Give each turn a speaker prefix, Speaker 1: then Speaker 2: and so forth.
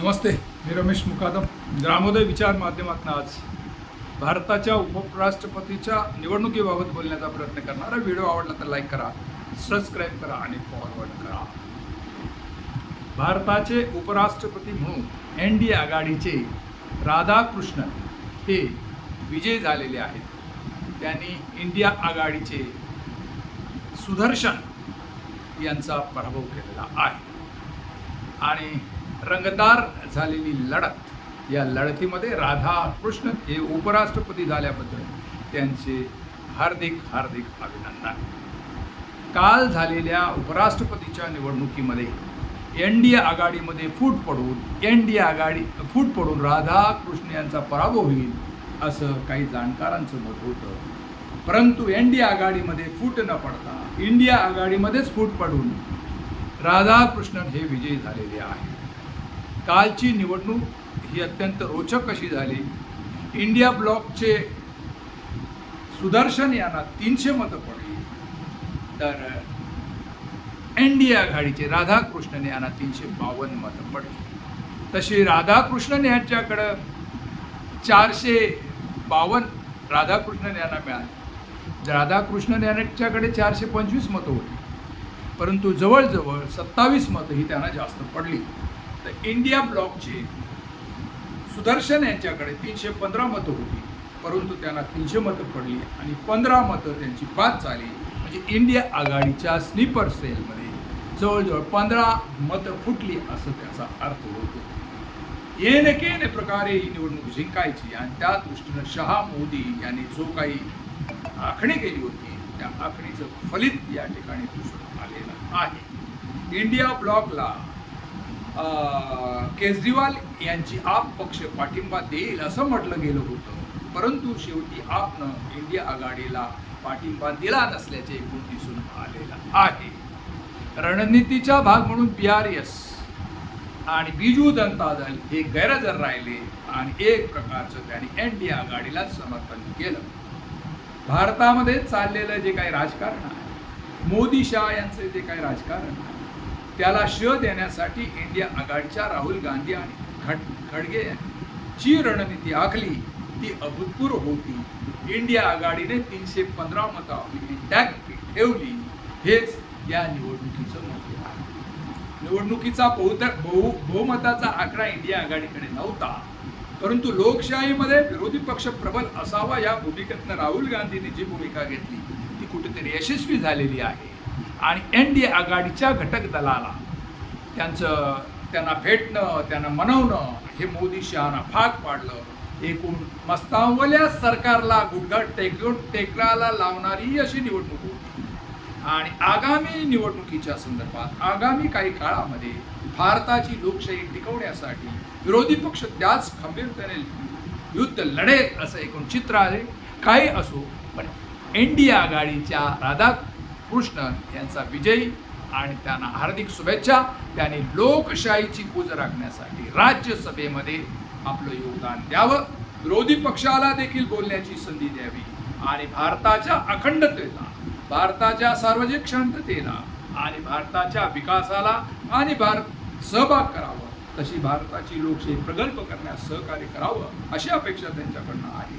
Speaker 1: नमस्ते मी रमेश मुकादम. ग्रामोदय विचार माध्यमातून आज भारताच्या उपराष्ट्रपतीच्या निवडणुकीबाबत बोलण्याचा प्रयत्न करणारा व्हिडिओ आवडला तर लाईक करा सबस्क्राईब करा आणि फॉरवर्ड करा. भारताचे उपराष्ट्रपती म्हणून एन डी आघाडीचे राधाकृष्णन हे विजयी झालेले आहेत. त्यांनी इंडिया आघाडीचे सुदर्शन यांचा पराभव केलेला आहे. आणि रंगदार झालेली लढत. या लढतीमध्ये राधा कृष्ण हे उपराष्ट्रपती झाल्याबद्दल त्यांचे हार्दिक हार्दिक अभिनंदन. काल झालेल्या उपराष्ट्रपतीच्या निवडणुकीमध्ये एन डी आघाडीमध्ये फूट पडून एन डी आघाडी फूट पडून राधाकृष्ण यांचा पराभव होईल असं काही जाणकारांचं मत होतं. परंतु एन डी आघाडीमध्ये फूट न पडता इंडिया आघाडीमध्येच फूट पडून राधाकृष्णन हे विजयी झालेले आहेत. कालची निवडणूक ही अत्यंत रोचक अशी झाली. इंडिया ब्लॉकचे सुदर्शन यांना तीनशे मतं पडली. तर एन डी आघाडीचे राधाकृष्णन यांना तीनशे बावन्न मतं पडली. तशी राधाकृष्णन यांच्याकडं चारशे बावन्न राधाकृष्णन यांना मिळाले. राधाकृष्णन यांच्याकडे चारशे पंचवीस मतं होती. परंतु जवळजवळ सत्तावीस मतं ही त्यांना जास्त पडली. तर इंडिया ब्लॉकचे सुदर्शन यांच्याकडे तीनशे पंधरा मतं होती. परंतु त्यांना तीनशे मतं पडली आणि पंधरा मतं त्यांची बाद झाली. म्हणजे इंडिया आघाडीच्या स्लीपर सेलमध्ये जवळजवळ पंधरा मतं फुटली असं त्याचा अर्थ होतो. येणे केने प्रकारे ही निवडणूक जिंकायची आणि त्या दृष्टीनं शहा मोदी यांनी जो काही आखणी केली होती त्या आखणीचं फलित या ठिकाणी दिसून आलेलं आहे. इंडिया ब्लॉकला केजरीवाल यांची आप पक्ष पाठिंबा देईल असं म्हटलं गेलं होतं. परंतु शेवटी आपनं इंडिया आघाडीला पाठिंबा दिला नसल्याचे एकूण दिसून आलेलं आहे. रणनीतीचा भाग म्हणून पी आर एस आणि बिजू जनता दल हे गैरहजर राहिले आणि एक प्रकारचं त्यांनी एन डी आघाडीलाच समर्थन केलं. भारतामध्ये चाललेलं जे काही राजकारण आहे मोदी शाह यांचं जे काही राजकारण आहे त्याला श देण्यासाठी इंडिया आघाडीच्या राहुल गांधी आणि खड खडगे जी रणनीती आखली ती अभूतपूर्व होती. इंडिया आघाडीने तीनशे पंधरा मतं आपली इंटॅक्ट ठेवली हेच या निवडणुकीचं महत्त्व आहे. निवडणुकीचा बहुत बहु बहुमताचा आकडा इंडिया आघाडीकडे नव्हता. परंतु लोकशाहीमध्ये विरोधी पक्ष प्रबल असावा या भूमिकेतनं राहुल गांधींनी जी भूमिका घेतली ती कुठेतरी यशस्वी झालेली आहे. आणि एन डी आघाडीच्या घटक दलाला त्यांचं त्यांना भेटणं त्यांना मनवणं हे मोदी शहाना भाग पाडलं. एकूण मस्तावल्या सरकारला गुडघट टेकून टेकराला लावणारी अशी निवडणूक होती. आणि आगामी निवडणुकीच्या संदर्भात आगामी काही काळामध्ये भारताची लोकशाही टिकवण्यासाठी विरोधी पक्ष त्याच खंबीरतेने युद्ध लढेल असं एकूण चित्र आहे. काही असो पण एन डी आघाडीच्या कृष्ण यांचा विजयी आणि त्यांना हार्दिक शुभेच्छा. त्यांनी लोकशाहीची पूज राखण्यासाठी राज्यसभेमध्ये आपलं योगदान द्यावं. विरोधी पक्षाला देखील बोलण्याची संधी द्यावी. आणि भारताच्या अखंडतेला भारताच्या सार्वजनिक शांततेला आणि भारताच्या विकासाला आणि भारत सहभाग करावं. तशी भारताची लोकशाही प्रगल्भ करण्यास सहकार्य करावं अशी अपेक्षा त्यांच्याकडनं आहे.